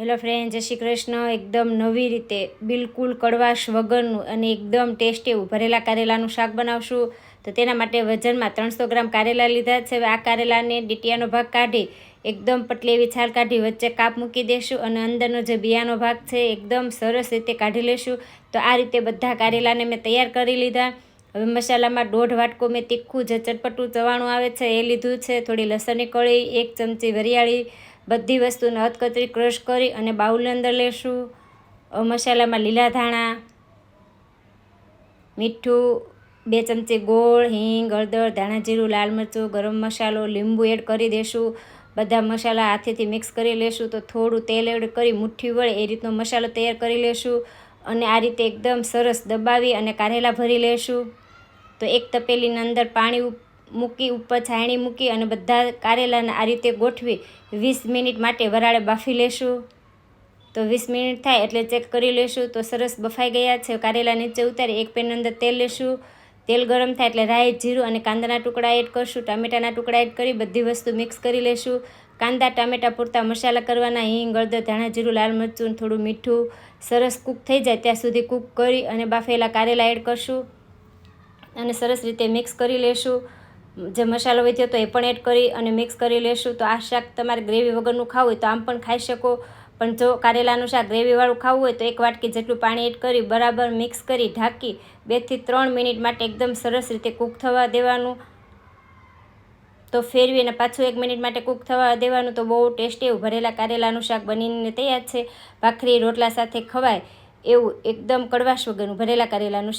Hello friend, જય શ્રી કૃષ્ણ. એકદમ નવી રીતે, બિલકુલ કડવાશ વગરનું અને એકદમ ટેસ્ટી એવું ભરેલા કારેલાનું શાક બનાવશું. તો તેના માટે વજનમાં ત્રણસો ગ્રામ કારેલા લીધા છે. આ કારેલાને ડીટીયાનો ભાગ કાઢી, એકદમ પટલી એવી છાલ કાઢી વચ્ચે કાપ મૂકી દેશું અને અંદરનો જે બિયાનો ભાગ છે, એકદમ સરસ રીતે કાઢી લેશું. તો આ રીતે બધા કારેલાને મેં તૈયાર કરી લીધા. હવે મસાલામાં દોઢ વાટકો મેં તીખું જે ચટપટું ચવાણું આવે છે, એ લીધું છે. થોડી લસણની કળી, એક ચમચી વરિયાળી બધી વસ્તુને હથકતરી ક્રશ કરી અને બાઉલની અંદર લેશું. મસાલામાં લીલા ધાણા, મીઠું, બે ચમચી ગોળ, હિંગ, હળદર, ધાણા જીરું, લાલ મરચું, ગરમ મસાલો, લીંબુ એડ કરી દેશું. બધા મસાલા હાથેથી મિક્સ કરી લેશું તો થોડું તેલ એડ કરી મુઠ્ઠી વળે એ રીતનો મસાલો તૈયાર કરી લેશું અને આ રીતે એકદમ સરસ દબાવી અને કારેલા ભરી લેશું. તો એક તપેલીની અંદર પાણી મૂકી, ઉપર છાયણી મૂકી અને બધા કારેલાને આ રીતે ગોઠવી વીસ મિનિટ માટે વરાળે બાફી લેશું. તો વીસ મિનિટ થાય એટલે ચેક કરી લેશું. તો સરસ બફાઈ ગયા છે. કારેલા નીચે ઉતારી એક પેન અંદર તેલ લેશું. તેલ ગરમ થાય એટલે રાઈ, જીરું અને કાંદાના ટુકડા એડ કરશું. ટામેટાના ટુકડા એડ કરી બધી વસ્તુ મિક્સ કરી લેશું. કાંદા, ટામેટા પૂરતા મસાલા કરવાના, હિંગ, હળદર, ધાણા, જીરું, લાલ મરચું, થોડું મીઠું. સરસ કૂક થઈ જાય ત્યાં સુધી કૂક કરી અને બાફેલા કારેલા એડ કરશું. અને સરસ રીતે મિક્સ કરી લેશું. જે મસાલો વધ્યો તો એ પણ એડ કરી અને મિક્સ કરી લેશું. તો આ શાક તમારે ગ્રેવી વગરનું ખાવું હોય તો આમ પણ ખાઈ શકો. પણ જો કારેલાનું શાક ગ્રેવીવાળું ખાવું હોય તો એક વાટકી જેટલું પાણી એડ કરી બરાબર મિક્સ કરી ઢાંકી બેથી ત્રણ મિનિટ માટે એકદમ સરસ રીતે કૂક થવા દેવાનું. તો ફેરવી અને પાછું એક મિનિટ માટે કૂક થવા દેવાનું તો બહુ ટેસ્ટી એવું ભરેલા કારેલાનું શાક બનીને તૈયાર છે. ભાખરી રોટલા સાથે ખવાય એવું એકદમ કડવાશ વગરનું ભરેલા કારેલાનું શાક.